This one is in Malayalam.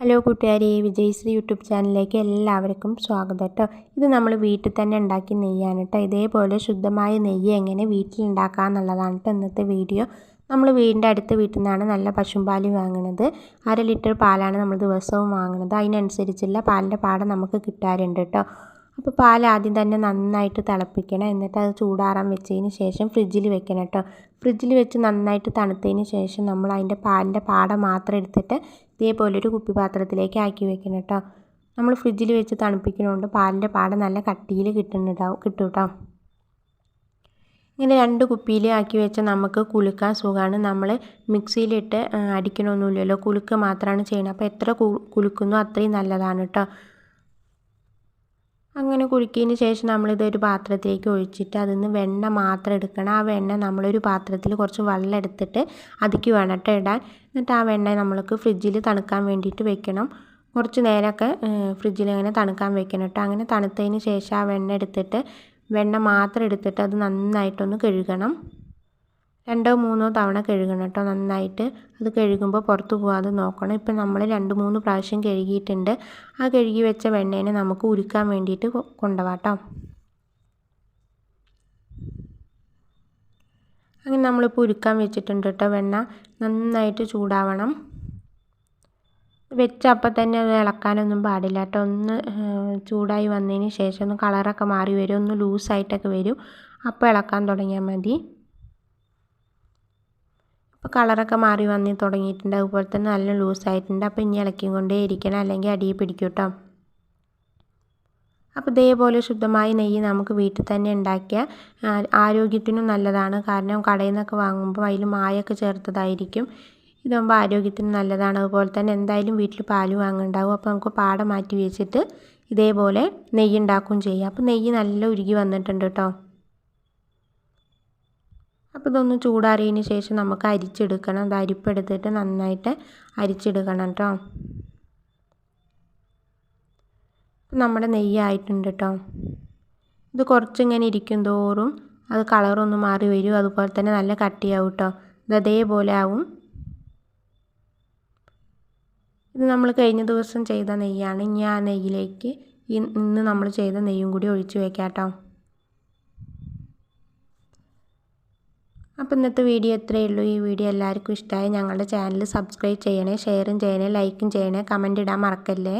ഹലോ കൂട്ടുകാരി വിജയശ്രീ യൂട്യൂബ് ചാനലിലേക്ക് എല്ലാവർക്കും സ്വാഗതം കേട്ടോ. ഇത് നമ്മൾ വീട്ടിൽ തന്നെ ഉണ്ടാക്കി നെയ്യാണ് കേട്ടോ. ഇതേപോലെ ശുദ്ധമായ നെയ്യ് എങ്ങനെ വീട്ടിൽ ഉണ്ടാക്കുക എന്നുള്ളതാണ് കേട്ടോ ഇന്നത്തെ വീഡിയോ. നമ്മൾ വീടിന്റെ അടുത്ത വീട്ടിൽ നിന്നാണ് നല്ല പശുമ്പാൽ വാങ്ങുന്നത്. അര ലിറ്റർ പാലാണ് നമ്മൾ ദിവസവും വാങ്ങുന്നത്. അതിനനുസരിച്ചുള്ള പാലിന്റെ പാടം നമുക്ക് കിട്ടാറുണ്ട് കേട്ടോ. അപ്പോൾ പാൽ ആദ്യം തന്നെ നന്നായിട്ട് തിളപ്പിക്കണം. എന്നിട്ട് അത് ചൂടാറാൻ വെച്ചതിന് ശേഷം ഫ്രിഡ്ജിൽ വെക്കണം കേട്ടോ ഫ്രിഡ്ജിൽ വെച്ച് നന്നായിട്ട് തണുത്തതിന് ശേഷം നമ്മൾ അതിന്റെ പാലിന്റെ പാട മാത്രം എടുത്തിട്ട് ഇതേപോലെ ഒരു കുപ്പി പാത്രത്തിലേക്ക് ആക്കി വെക്കണം കേട്ടോ നമ്മൾ ഫ്രിഡ്ജിൽ വെച്ച് തണുപ്പിക്കുന്നതുകൊണ്ട് പാലിന്റെ പാട നല്ല കട്ടിയിൽ കിട്ടുന്നുണ്ടാവും കിട്ടും കേട്ടോ ഇങ്ങനെ രണ്ട് കുപ്പിയിൽ ആക്കി വെച്ചാൽ നമുക്ക് കുലുക്കാൻ സുഖമാണ്. നമ്മൾ മിക്സിയിലിട്ട് അടിക്കണമൊന്നുമില്ലല്ലോ. കുലുക്ക് മാത്രമാണ് ചെയ്യുന്നത്. അപ്പോൾ എത്ര കുലുക്കുന്നോ അത്രയും നല്ലതാണ് കേട്ടോ അങ്ങനെ കുലുക്കിയതിന് ശേഷം നമ്മളിത് ഒരു പാത്രത്തിലേക്ക് ഒഴിച്ചിട്ട് അതിൽ നിന്ന് വെണ്ണ മാത്രം എടുക്കണം. ആ വെണ്ണ നമ്മളൊരു പാത്രത്തിൽ കുറച്ച് വെള്ളം എടുത്തിട്ട് അതിക്ക് വേണം ഇടാൻ. എന്നിട്ട് ആ വെണ്ണ നമ്മൾക്ക് ഫ്രിഡ്ജിൽ തണുക്കാൻ വേണ്ടിയിട്ട് വെക്കണം. കുറച്ച് നേരമൊക്കെ ഫ്രിഡ്ജിൽ അങ്ങനെ തണുക്കാൻ വെക്കണം കേട്ടോ. അങ്ങനെ തണുത്തതിന് ശേഷം ആ വെണ്ണ എടുത്തിട്ട് വെണ്ണ മാത്രം എടുത്തിട്ട് അത് നന്നായിട്ടൊന്ന് കഴുകണം. രണ്ടോ മൂന്നോ തവണ കഴുകണം കേട്ടോ നന്നായിട്ട്. അത് കഴുകുമ്പോൾ പുറത്ത് പോകാതെ നോക്കണം. ഇപ്പം നമ്മൾ രണ്ട് മൂന്ന് പ്രാവശ്യം കഴുകിയിട്ടുണ്ട്. ആ കഴുകി വെച്ച വെണ്ണേനെ നമുക്ക് ഉരുക്കാൻ വേണ്ടിയിട്ട് കൊണ്ടുപോകാം അങ്ങനെ നമ്മളിപ്പോൾ ഉരുക്കാൻ വെച്ചിട്ടുണ്ട് കേട്ടോ വെണ്ണ. നന്നായിട്ട് ചൂടാവണം. വെച്ച അപ്പം തന്നെ അത് ഇളക്കാനൊന്നും പാടില്ല കേട്ടോ. ഒന്ന് ചൂടായി വന്നതിന് ശേഷം ഒന്ന് കളറൊക്കെ മാറി വരും. ഒന്ന് ലൂസായിട്ടൊക്കെ വരും. അപ്പോൾ ഇളക്കാൻ തുടങ്ങിയാൽ മതി. അപ്പോൾ കളറൊക്കെ മാറി വന്ന് തുടങ്ങിയിട്ടുണ്ട്. അതുപോലെ തന്നെ നല്ല ലൂസായിട്ടുണ്ട് അപ്പോൾ ഇനി ഇളക്കിയും കൊണ്ടേ ഇരിക്കണം. അല്ലെങ്കിൽ അടിയിൽ പിടിക്കും കേട്ടോ അപ്പോൾ ഇതേപോലെ ശുദ്ധമായ നെയ്യ് നമുക്ക് വീട്ടിൽ തന്നെ ഉണ്ടാക്കിയ ആരോഗ്യത്തിനും നല്ലതാണ്. കാരണം കടയിൽ നിന്നൊക്കെ വാങ്ങുമ്പോൾ അതിൽ മായൊക്കെ ചേർത്തതായിരിക്കും. ഇതാകുമ്പോൾ ആരോഗ്യത്തിന് നല്ലതാണ്. അതുപോലെ തന്നെ എന്തായാലും വീട്ടിൽ പാൽ വാങ്ങുന്നുണ്ടാവും. അപ്പോൾ നമുക്ക് പാട മാറ്റി വെച്ചിട്ട് ഇതേപോലെ നെയ്യ് ഉണ്ടാക്കുകയും ചെയ്യാം. അപ്പോൾ നെയ്യ് നല്ല ഉരുകി വന്നിട്ടുണ്ട് കേട്ടോ അപ്പോൾ ഇതൊന്ന് ചൂടാറിയതിന് ശേഷം നമുക്ക് അരിച്ചെടുക്കണം. അത് അരിപ്പെടുത്തിട്ട് നന്നായിട്ട് അരിച്ചെടുക്കണം കേട്ടോ. നമ്മുടെ നെയ്യായിട്ടുണ്ട് കേട്ടോ. ഇത് കുറച്ചിങ്ങനെ ഇരിക്കും തോറും അത് കളറൊന്ന് മാറി വരും. അതുപോലെ തന്നെ നല്ല കട്ടിയാവും കേട്ടോ. ഇത് അതേപോലെ ആവും. ഇത് നമ്മൾ കഴിഞ്ഞ ദിവസം ചെയ്ത നെയ്യാണ്. ഇനി ആ നെയ്യിലേക്ക് ഇന്ന് നമ്മൾ ചെയ്ത നെയ്യും കൂടി ഒഴിച്ച് വെക്കാം കേട്ടോ. അപ്പോൾ ഇന്നത്തെ വീഡിയോ ഇത്രയേ ഉള്ളൂ. ഈ വീഡിയോ എല്ലാവർക്കും ഇഷ്ടമായി ഞങ്ങളുടെ ചാനൽ സബ്സ്ക്രൈബ് ചെയ്യണേ ഷെയറും ചെയ്യണേ ലൈക്കും ചെയ്യണേ കമന്റ് ഇടാൻ മറക്കല്ലേ?